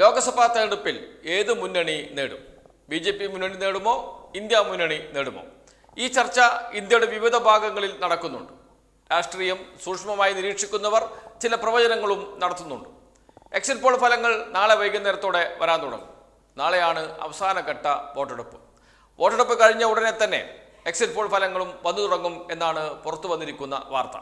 ലോക്സഭാ തെരഞ്ഞെടുപ്പിൽ ഏത് മുന്നണി നേടും? ബി ജെ പി മുന്നണി നേടുമോ? ഇന്ത്യ മുന്നണി നേടുമോ? ഈ ചർച്ച ഇന്ത്യയുടെ വിവിധ ഭാഗങ്ങളിൽ നടക്കുന്നുണ്ട്. രാഷ്ട്രീയം സൂക്ഷ്മമായി നിരീക്ഷിക്കുന്നവർ ചില പ്രവചനങ്ങളും നടത്തുന്നുണ്ട്. എക്സിറ്റ് പോൾ ഫലങ്ങൾ നാളെ വൈകുന്നേരത്തോടെ വരാൻ തുടങ്ങും. നാളെയാണ് അവസാനഘട്ട വോട്ടെടുപ്പ്. വോട്ടെടുപ്പ് കഴിഞ്ഞ ഉടനെ തന്നെ എക്സിറ്റ് പോൾ ഫലങ്ങളും വന്നു തുടങ്ങും എന്നാണ് പുറത്തു വന്നിരിക്കുന്ന വാർത്ത.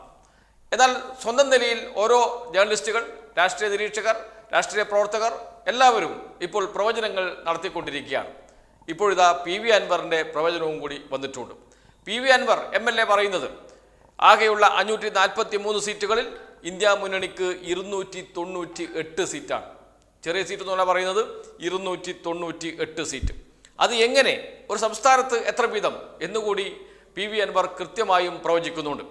എന്നാൽ സ്വന്തം നിലയിൽ ഓരോ ജേർണലിസ്റ്റുകൾ രാഷ്ട്രീയ നിരീക്ഷകർ രാഷ്ട്രീയ പ്രവർത്തകർ എല്ലാവരും ഇപ്പോൾ പ്രവചനങ്ങൾ നടത്തിക്കൊണ്ടിരിക്കുകയാണ്. ഇപ്പോഴിതാ പി വി അൻവറിന്റെ പ്രവചനവും കൂടി വന്നിട്ടുണ്ട്. P V Anvar M L A പറയുന്നത് ആകെയുള്ള അഞ്ഞൂറ്റി നാൽപ്പത്തി മൂന്ന് സീറ്റുകളിൽ ഇന്ത്യ മുന്നണിക്ക് ഇരുന്നൂറ്റി തൊണ്ണൂറ്റി എട്ട് സീറ്റാണ്. ചെറിയ സീറ്റ് എന്ന് പറഞ്ഞാൽ പറയുന്നത് ഇരുന്നൂറ്റി തൊണ്ണൂറ്റി എട്ട് സീറ്റ്. അത് എങ്ങനെ? ഒരു സംസ്ഥാനത്ത് എത്ര വീതം? എന്നുകൂടി പി വി അൻവർ കൃത്യമായും പ്രവചിക്കുന്നുണ്ട്.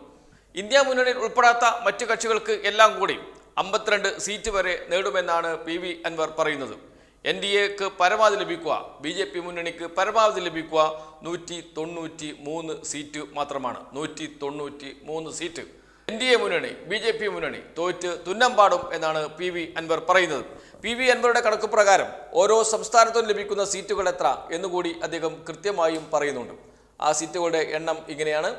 ഇന്ത്യ മുന്നണിയിൽ ഉൾപ്പെടാത്ത മറ്റു കക്ഷികൾക്ക് എല്ലാം കൂടി അമ്പത്തിരണ്ട് സീറ്റ് വരെ നേടുമെന്നാണ് പി വി അൻവർ പറയുന്നത്. എൻ ഡി എക്ക് പരമാവധി ലഭിക്കുക ബി ജെ പി മുന്നണിക്ക് പരമാവധി ലഭിക്കുക നൂറ്റി തൊണ്ണൂറ്റി മൂന്ന് സീറ്റ് മാത്രമാണ്. നൂറ്റി തൊണ്ണൂറ്റി മൂന്ന് സീറ്റ്. എൻ ഡി എ മുന്നണി ബി ജെ പി മുന്നണി തോറ്റ് തുന്നം പാടും എന്നാണ് പി വി അൻവർ പറയുന്നത്. പി വി അൻവറുടെ കണക്ക് പ്രകാരം ഓരോ സംസ്ഥാനത്തും ലഭിക്കുന്ന സീറ്റുകൾ എത്ര എന്നുകൂടി അദ്ദേഹം കൃത്യമായും പറയുന്നുണ്ട്. ആ സീറ്റുകളുടെ എണ്ണം ഇങ്ങനെയാണ്.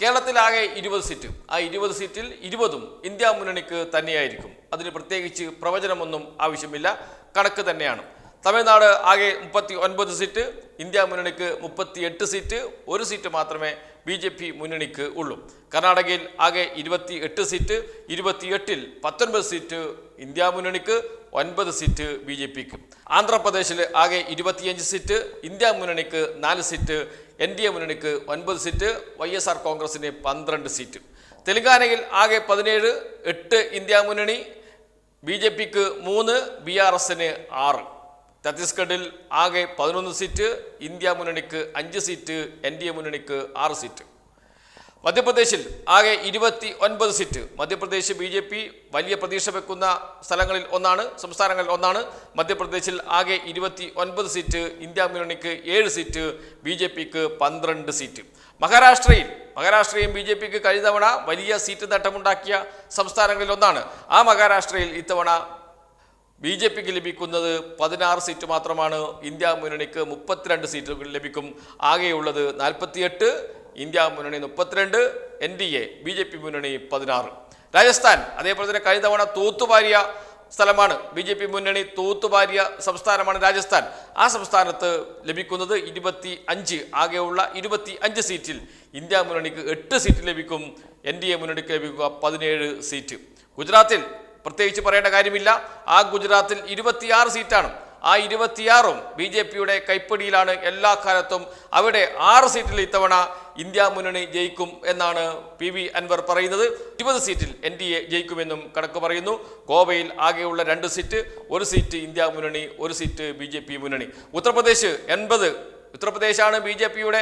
കേരളത്തിലാകെ ഇരുപത് സീറ്റ്. ആ ഇരുപത് സീറ്റിൽ ഇരുപതും ഇന്ത്യ മുന്നണിക്ക് തന്നെയായിരിക്കും. അതിന് പ്രത്യേകിച്ച് പ്രവചനമൊന്നും ആവശ്യമില്ല. കണക്ക് തന്നെയാണ്. തമിഴ്നാട് ആകെ മുപ്പത്തി ഒൻപത് സീറ്റ് ഇന്ത്യ മുന്നണിക്ക് മുപ്പത്തി എട്ട് സീറ്റ് ഒരു സീറ്റ് മാത്രമേ ബി ജെ പി മുന്നണിക്ക് ഉള്ളൂ. കർണാടകയിൽ ആകെ ഇരുപത്തി എട്ട് സീറ്റ് ഇരുപത്തിയെട്ടിൽ പത്തൊൻപത് സീറ്റ് ഇന്ത്യ മുന്നണിക്ക് ഒൻപത് സീറ്റ് ബി ജെ പിക്ക്. ആന്ധ്രാപ്രദേശിൽ ആകെ ഇരുപത്തിയഞ്ച് സീറ്റ് ഇന്ത്യ മുന്നണിക്ക് നാല് സീറ്റ് എൻ ഡി എ മുന്നണിക്ക് ഒൻപത് സീറ്റ് വൈ എസ് ആർ കോൺഗ്രസിന് പന്ത്രണ്ട് സീറ്റ്. തെലങ്കാനയിൽ ആകെ പതിനേഴ് എട്ട് ഇന്ത്യ മുന്നണി ബി ജെ പിക്ക് മൂന്ന് ബി ആർ എസിന് ആറ്. ഛത്തീസ്ഗഡിൽ ആകെ പതിനൊന്ന് സീറ്റ് ഇന്ത്യ മുന്നണിക്ക് അഞ്ച് സീറ്റ് എൻ ഡി എ മുന്നണിക്ക് ആറ് സീറ്റ്. മധ്യപ്രദേശിൽ ആകെ ഇരുപത്തി ഒൻപത് seat. Madhya Pradesh B J P വലിയ പ്രതീക്ഷ വെക്കുന്ന സ്ഥലങ്ങളിൽ ഒന്നാണ് സംസ്ഥാനങ്ങളിൽ ഒന്നാണ്. മധ്യപ്രദേശിൽ ആകെ ഇരുപത്തി ഒൻപത് സീറ്റ് ഇന്ത്യ മുന്നണിക്ക് ഏഴ് സീറ്റ് ബി ജെ പിക്ക് പന്ത്രണ്ട് സീറ്റ്. മഹാരാഷ്ട്രയിൽ മഹാരാഷ്ട്രയും ബി ജെ പിക്ക് കഴിഞ്ഞ തവണ വലിയ സീറ്റ് നേട്ടമുണ്ടാക്കിയ സംസ്ഥാനങ്ങളിൽ ഒന്നാണ്. ആ മഹാരാഷ്ട്രയിൽ ഇത്തവണ ബി ജെ പിക്ക് ലഭിക്കുന്നത് പതിനാറ് സീറ്റ് മാത്രമാണ്. ഇന്ത്യ മുന്നണിക്ക് മുപ്പത്തിരണ്ട് സീറ്റുകൾ ലഭിക്കും. ആകെയുള്ളത് നാൽപ്പത്തിയെട്ട് ഇന്ത്യ മുന്നണി മുപ്പത്തിരണ്ട് N D A B J P മുന്നണി പതിനാറ്. രാജസ്ഥാൻ അതേപോലെ തന്നെ കഴിഞ്ഞ തവണ തൂത്തുവാരിയ സ്ഥലമാണ്. ബി ജെ പി മുന്നണി തൂത്തുവാരിയ സംസ്ഥാനമാണ് രാജസ്ഥാൻ. ആ സംസ്ഥാനത്ത് ലഭിക്കുന്നത് ഇരുപത്തി അഞ്ച് ആകെയുള്ള ഇരുപത്തി അഞ്ച് സീറ്റിൽ ഇന്ത്യ മുന്നണിക്ക് എട്ട് സീറ്റ് ലഭിക്കും. എൻ ഡി എ മുന്നണിക്ക് ലഭിക്കുക പതിനേഴ് സീറ്റ്. ഗുജറാത്തിൽ പ്രത്യേകിച്ച് പറയേണ്ട കാര്യമില്ല. ആ ഗുജറാത്തിൽ ഇരുപത്തിയാറ് സീറ്റാണ്. ആ ഇരുപത്തിയാറും ബി ജെ പിയുടെ കൈപ്പിടിയിലാണ് എല്ലാ കാലത്തും അവിടെ ആറ് സീറ്റിൽ ഇത്തവണ ഇന്ത്യ മുന്നണി ജയിക്കും എന്നാണ് പി വി അൻവർ പറയുന്നത്. ഇരുപത് സീറ്റിൽ എൻ ഡി എ ജയിക്കുമെന്നും കണക്ക് പറയുന്നു. ഗോവയിൽ ആകെയുള്ള രണ്ട് സീറ്റ് ഒരു സീറ്റ് ഇന്ത്യ മുന്നണി ഒരു സീറ്റ് ബി മുന്നണി. ഉത്തർപ്രദേശ് എൺപത്. ഉത്തർപ്രദേശാണ് ബി ജെ പിയുടെ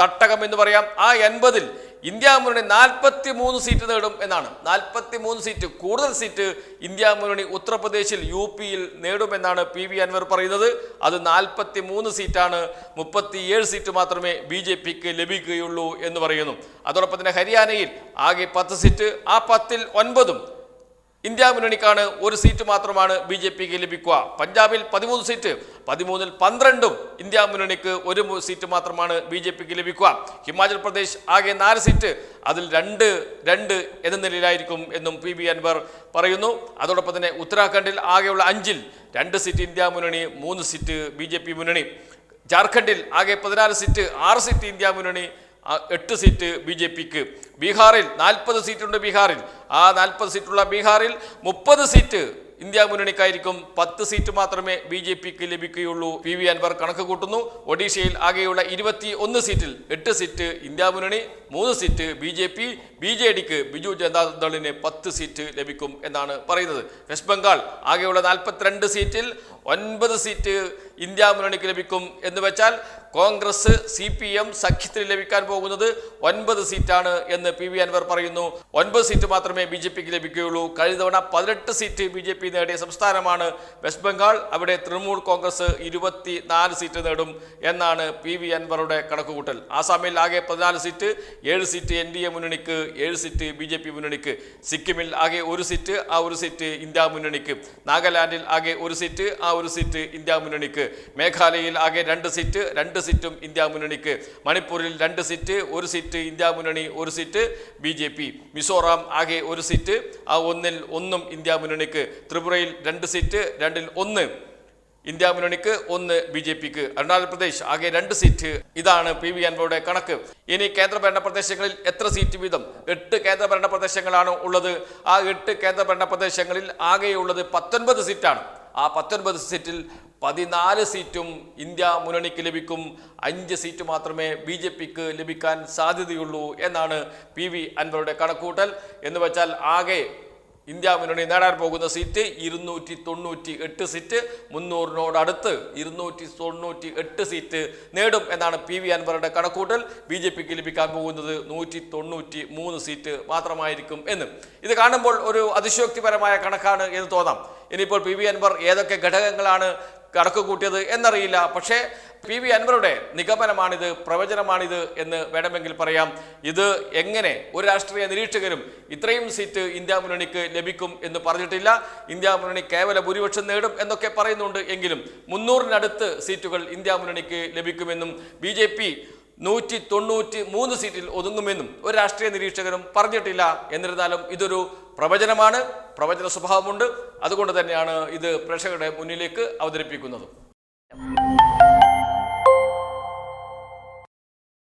തട്ടകം എന്ന് പറയാം. ആ എൺപതിൽ ഇന്ത്യ മുന്നണി നാൽപ്പത്തി മൂന്ന് സീറ്റ് നേടും എന്നാണ്. നാൽപ്പത്തി മൂന്ന് സീറ്റ് കൂടുതൽ സീറ്റ് ഇന്ത്യ മുന്നണി ഉത്തർപ്രദേശിൽ യു പിയിൽ നേടുമെന്നാണ് പി വി അൻവർ പറയുന്നത്. അത് നാൽപ്പത്തി മൂന്ന് സീറ്റാണ്. മുപ്പത്തിയേഴ് സീറ്റ് മാത്രമേ ബി ജെ പിക്ക് ലഭിക്കുകയുള്ളൂ എന്ന് പറയുന്നു. അതോടൊപ്പം തന്നെ ഹരിയാനയിൽ ആകെ പത്ത് സീറ്റ്. ആ പത്തിൽ ഒൻപതും ഇന്ത്യ മുന്നണിക്കാണ് ഒരു സീറ്റ് മാത്രമാണ് ബി ജെ പിക്ക് ലഭിക്കുക. പഞ്ചാബിൽ പതിമൂന്ന് സീറ്റ് പതിമൂന്നിൽ പന്ത്രണ്ടും ഇന്ത്യ മുന്നണിക്ക് ഒരു സീറ്റ് മാത്രമാണ് ബി ജെ പിക്ക് ലഭിക്കുക. ഹിമാചൽ പ്രദേശ് ആകെ നാല് സീറ്റ് അതിൽ രണ്ട് രണ്ട് എന്ന നിലയിലായിരിക്കും എന്നും പി ബി അൻവർ പറയുന്നു. അതോടൊപ്പം തന്നെ ഉത്തരാഖണ്ഡിൽ ആകെയുള്ള അഞ്ചിൽ രണ്ട് സീറ്റ് ഇന്ത്യ മുന്നണി മൂന്ന് സീറ്റ് ബി മുന്നണി. ജാർഖണ്ഡിൽ ആകെ പതിനാല് സീറ്റ് ആറ് സീറ്റ് ഇന്ത്യ മുന്നണി എട്ട് സീറ്റ് ബി ജെ പിക്ക്. ബീഹാറിൽ നാൽപ്പത് സീറ്റുണ്ട് ബീഹാറിൽ. ആ നാൽപ്പത് സീറ്റുള്ള ബീഹാറിൽ മുപ്പത് സീറ്റ് ഇന്ത്യ മുന്നണിക്കായിരിക്കും. പത്ത് സീറ്റ് മാത്രമേ ബി ജെ പിക്ക് ലഭിക്കുകയുള്ളൂ. പി വി അൻവർ കണക്ക് കൂട്ടുന്നു. ഒഡീഷയിൽ ആകെയുള്ള ഇരുപത്തി ഒന്ന് സീറ്റിൽ എട്ട് സീറ്റ് ഇന്ത്യ മുന്നണി മൂന്ന് seat B J P B J ഡിക്ക് ബിജു ജനതാദളിന് പത്ത് സീറ്റ് ലഭിക്കും എന്നാണ് പറയുന്നത്. വെസ്റ്റ് ബംഗാൾ ആകെയുള്ള നാൽപ്പത്തിരണ്ട് സീറ്റിൽ ഒൻപത് സീറ്റ് ഇന്ത്യ മുന്നണിക്ക് ലഭിക്കും എന്ന് വെച്ചാൽ കോൺഗ്രസ് സി പി എം സഖ്യത്തിന് ലഭിക്കാൻ പോകുന്നത് ഒൻപത് സീറ്റാണ് എന്ന് പി വി അൻവർ പറയുന്നു. ഒൻപത് സീറ്റ് മാത്രമേ ബി ജെ പിക്ക് ലഭിക്കുകയുള്ളൂ. കഴിഞ്ഞ തവണ പതിനെട്ട് സീറ്റ് ബി ജെ പി നേടിയ സംസ്ഥാനമാണ് വെസ്റ്റ് ബംഗാൾ. അവിടെ തൃണമൂൽ കോൺഗ്രസ് ഇരുപത്തി നാല് സീറ്റ് നേടും എന്നാണ് പി വി അൻവറുടെ കണക്കുകൂട്ടൽ. ആസാമിൽ ആകെ പതിനാല് സീറ്റ് ഏഴ് സീറ്റ് എൻ ഡി എ മുന്നണിക്ക് ഏഴ് സീറ്റ് ബി ജെ പി മുന്നണിക്ക്. സിക്കിമിൽ ആകെ ഒരു സീറ്റ് ആ ഒരു സീറ്റ് ഇന്ത്യ മുന്നണിക്ക്. നാഗാലാൻഡിൽ ആകെ ഒരു സീറ്റ് ആ ഒരു സീറ്റ് ഇന്ത്യ മുന്നണിക്ക്. മേഘാലയയിൽ ആകെ രണ്ട് സീറ്റ് രണ്ട് സീറ്റും ഇന്ത്യ മുന്നണിക്ക്. മണിപ്പൂരിൽ രണ്ട് സീറ്റ് ഒരു സീറ്റ് ഇന്ത്യ മുന്നണി ഒരു seat B J P. Mizoram ആകെ ഒരു സീറ്റ് ആ ഒന്നിൽ ഒന്നും ഇന്ത്യ മുന്നണിക്ക്. ത്രിപുരയിൽ രണ്ട് സീറ്റ് രണ്ടിൽ ഒന്ന് ഇന്ത്യ മുന്നണിക്ക് ഒന്ന് ബി ജെ പിക്ക്. അരുണാചൽ പ്രദേശ് ആകെ രണ്ട് സീറ്റ്. ഇതാണ് പി വി അൻവറുടെ കണക്ക്. ഇനി കേന്ദ്രഭരണ പ്രദേശങ്ങളിൽ എത്ര സീറ്റ് വീതം? എട്ട് കേന്ദ്രഭരണ പ്രദേശങ്ങളാണ് ഉള്ളത്. ആ എട്ട് കേന്ദ്രഭരണ പ്രദേശങ്ങളിൽ ആകെയുള്ളത് പത്തൊൻപത് സീറ്റാണ്. ആ പത്തൊൻപത് സീറ്റിൽ പതിനാല് സീറ്റും ഇന്ത്യ മുന്നണിക്ക് ലഭിക്കും. അഞ്ച് സീറ്റ് മാത്രമേ ബി ജെ പിക്ക് ലഭിക്കാൻ സാധ്യതയുള്ളൂ എന്നാണ് പി വി അൻവറുടെ കണക്കൂട്ടൽ എന്ന് വെച്ചാൽ ആകെ ഇന്ത്യ മുന്നണി നേടാൻ പോകുന്ന സീറ്റ് ഇരുന്നൂറ്റി തൊണ്ണൂറ്റി എട്ട് സീറ്റ് മുന്നൂറിനോടടുത്ത് ഇരുന്നൂറ്റി തൊണ്ണൂറ്റി എട്ട് സീറ്റ് നേടും എന്നാണ് പി വി അൻവറുടെ കണക്കൂട്ടൽ. ബി ജെ പിക്ക് ലഭിക്കാൻ പോകുന്നത് നൂറ്റി തൊണ്ണൂറ്റി മൂന്ന് സീറ്റ് മാത്രമായിരിക്കും എന്ന്. ഇത് കാണുമ്പോൾ ഒരു അതിശയോക്തിപരമായ കണക്കാണ് എന്ന് തോന്നാം. ഇനിയിപ്പോൾ പി വി അൻവർ ഏതൊക്കെ ഘടകങ്ങളാണ് കണക്ക് കൂട്ടിയത് എന്നറിയില്ല. പക്ഷേ പി വി അൻവറുടെ നിഗമനമാണിത് പ്രവചനമാണിത് എന്ന് വേണമെങ്കിൽ പറയാം. ഇത് എങ്ങനെ ഒരു രാഷ്ട്രീയ നിരീക്ഷകരും ഇത്രയും സീറ്റ് ഇന്ത്യ മുന്നണിക്ക് ലഭിക്കും എന്ന് പറഞ്ഞിട്ടില്ല. ഇന്ത്യ മുന്നണി കേവല ഭൂരിപക്ഷം നേടും എന്നൊക്കെ പറയുന്നുണ്ട് എങ്കിലും മുന്നൂറിനടുത്ത് സീറ്റുകൾ ഇന്ത്യ മുന്നണിക്ക് ലഭിക്കുമെന്നും ബി ജെ പി നൂറ്റി തൊണ്ണൂറ്റി മൂന്ന് സീറ്റിൽ ഒതുങ്ങുമെന്നും ഒരു രാഷ്ട്രീയ നിരീക്ഷകരും പറഞ്ഞിട്ടില്ല. എന്നിരുന്നാലും ഇതൊരു പ്രവചനമാണ് പ്രവചന സ്വഭാവമുണ്ട്. അതുകൊണ്ട് തന്നെയാണ് ഇത് പ്രേക്ഷകരുടെ മുന്നിലേക്ക് അവതരിപ്പിക്കുന്നത്.